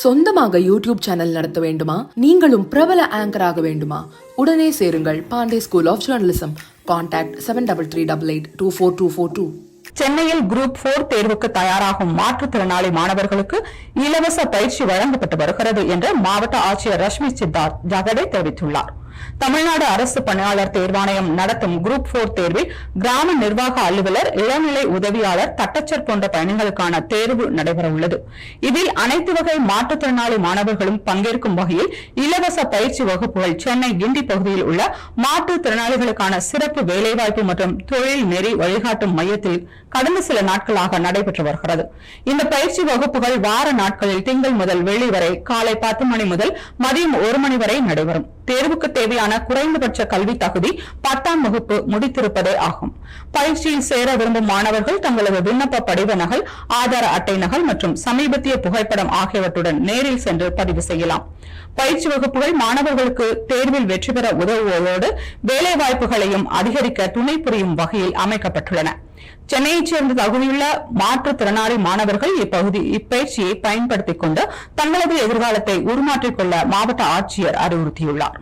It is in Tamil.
சொந்தமாக யூடியூப் சேனல் நடத்த வேண்டுமா? நீங்களும் பிரபல ஆங்கராக வேண்டுமா? உடனே சேருங்கள் Pandey school of journalism contact seven double three double eight two four two four two சென்னையில் குரூப் போர் தேர்வுக்கு தயாராகும் மாற்றுத்திறனாளி மாணவர்களுக்கு இலவச பயிற்சி வழங்கப்பட்டு வருகிறது என்று மாவட்ட ஆட்சியர் ரஷ்மி சித்தார்த் ஜகடே தெரிவித்துள்ளார். தமிழ்நாடு அரசு பணியாளர் தேர்வாணையம் நடத்தும் குரூப் போர் தேர்வில் கிராம நிர்வாக அலுவலர் இளநிலை உதவியாளர் தட்டச்சர் போன்ற பயணங்களுக்கான தேர்வு நடைபெறவுள்ளது. இதில் அனைத்து வகை மாற்றுத்திறனாளி மாணவர்களும் பங்கேற்கும் வகையில் இலவச பயிற்சி வகுப்புகள் சென்னை கிண்டி பகுதியில் உள்ள மாற்றுத்திறனாளிகளுக்கான சிறப்பு வேலைவாய்ப்பு மற்றும் தொழில் நெறி வழிகாட்டும் மையத்தில் கடந்த சில நாட்களாக நடைபெற்று வருகிறது. இந்த பயிற்சி வகுப்புகள் வார நாட்களில் திங்கள் முதல் வெள்ளி வரை காலை பத்து மணி முதல் மதியம் ஒரு மணி வரை நடைபெறும். தேர்வுக்கு தேவையான குறைந்தபட்ச கல்வி தகுதி பத்தாம் வகுப்பு முடித்திருப்பதே ஆகும். பயிற்சியில் சேர விரும்பும் மாணவர்கள் தங்களது விண்ணப்ப படிவ நகல் ஆதார அட்டை நகல் மற்றும் சமீபத்திய புகைப்படம் ஆகியவற்றுடன் நேரில் சென்று பதிவு செய்யலாம். பயிற்சி வகுப்புகள் மாணவர்களுக்கு தேர்வில் வெற்றி பெற உதவுவதோடு வேலை வாய்ப்புகளையும் அதிகரிக்க துணை புரியும் வகையில் அமைக்கப்பட்டுள்ளன. சென்னையைச் சேர்ந்த தகுதியுள்ள மாற்றுத்திறனாளி மாணவர்கள் இப்பகுதி இப்பயிற்சியை பயன்படுத்திக் கொண்டு தங்களது எதிர்காலத்தை உருமாற்றிக் கொள்ள மாவட்ட ஆட்சியர் அறிவுறுத்தியுள்ளாா்